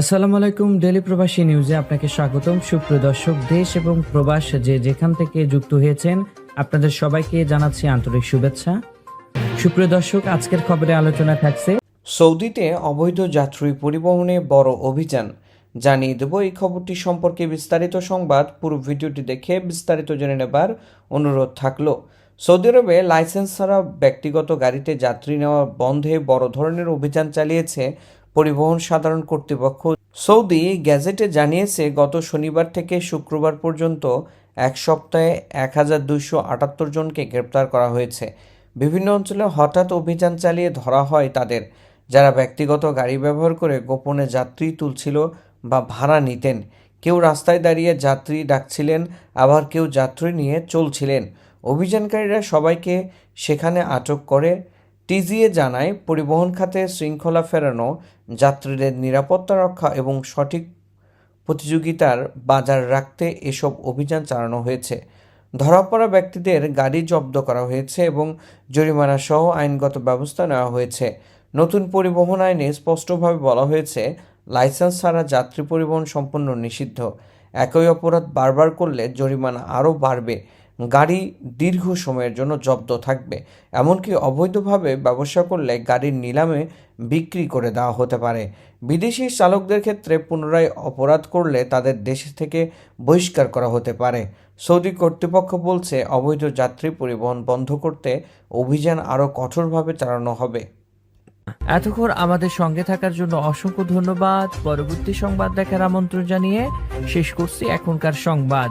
আসসালামু আলাইকুম ডেলি প্রবাসী নিউজে আপনাকে স্বাগতম। সুপ্রিয় দর্শক, দেশ এবং প্রবাস যে যেখান থেকে যুক্ত হয়েছেন, আপনাদের সবাইকে জানাচ্ছি আন্তরিক শুভেচ্ছা। সুপ্রিয় দর্শক, আজকের খবরে আলোচনা থাকছে সৌদিতে অবৈধ যাত্রী পরিবহনে বড় অভিযান। জানিয়ে দেব, এই খবরটি সম্পর্কে বিস্তারিত সংবাদ। পুরো ভিডিওটি দেখে বিস্তারিত জেনে নেবার অনুরোধ থাকল। সৌদি আরবে লাইসেন্স ছাড়া ব্যক্তিগত গাড়িতে যাত্রী নেওয়া বন্ধে বড় ধরনের অভিযান চালিয়েছে পরিবহন সাধারণ কর্তৃপক্ষ সৌদি গ্যাজেটে জানিয়েছে, গত শনিবার থেকে শুক্রবার পর্যন্ত এক সপ্তাহে এক হাজার দুইশো আটাত্তর জনকে গ্রেপ্তার করা হয়েছে। বিভিন্ন অঞ্চলে হঠাৎ অভিযান চালিয়ে ধরা হয় তাদের। যারা ব্যক্তিগত গাড়ি ব্যবহার করে গোপনে যাত্রী তুলছিল বা ভাড়া নিতেন, কেউ রাস্তায় দাঁড়িয়ে যাত্রী ডাকছিলেন, আবার কেউ যাত্রী নিয়ে চলছিলেন। অভিযানকারীরা সবাইকে সেখানে আটক করে টিজিএ জানায়, পরিবহন খাতে শৃঙ্খলা ফেরানো, যাত্রীদের নিরাপত্তা রক্ষা এবং সঠিক প্রতিযোগিতার বাজার রাখতে এসব অভিযান চালানো হয়েছে। ধরা পড়া ব্যক্তিদের গাড়ি জব্দ করা হয়েছে এবং জরিমানা সহ আইনগত ব্যবস্থা নেওয়া হয়েছে। নতুন পরিবহন আইনে স্পষ্টভাবে বলা হয়েছে, লাইসেন্স ছাড়া যাত্রী পরিবহন সম্পূর্ণ নিষিদ্ধ। একই অপরাধ বারবার করলে জরিমানা আরও বাড়বে। গাড়ি দীর্ঘ সময়ের জন্য জব্দ থাকবে। এমনকি অবৈধভাবে ব্যবসা করলে গাড়ির নিলামে বিক্রি করে দেওয়া হতে পারে। বিদেশি চালকদের ক্ষেত্রে পুনরায় অপরাধ করলে তাদের দেশ থেকে বহিষ্কার করা হতে পারে। সৌদি কর্তৃপক্ষ বলছে, অবৈধ যাত্রী পরিবহন বন্ধ করতে অভিযান আরও কঠোরভাবে চালানো হবে। এতক্ষণ আমাদের সঙ্গে থাকার জন্য অসংখ্য ধন্যবাদ। পরবর্তী সংবাদ দেখার আমন্ত্রণ জানিয়ে শেষ করছি এখনকার সংবাদ।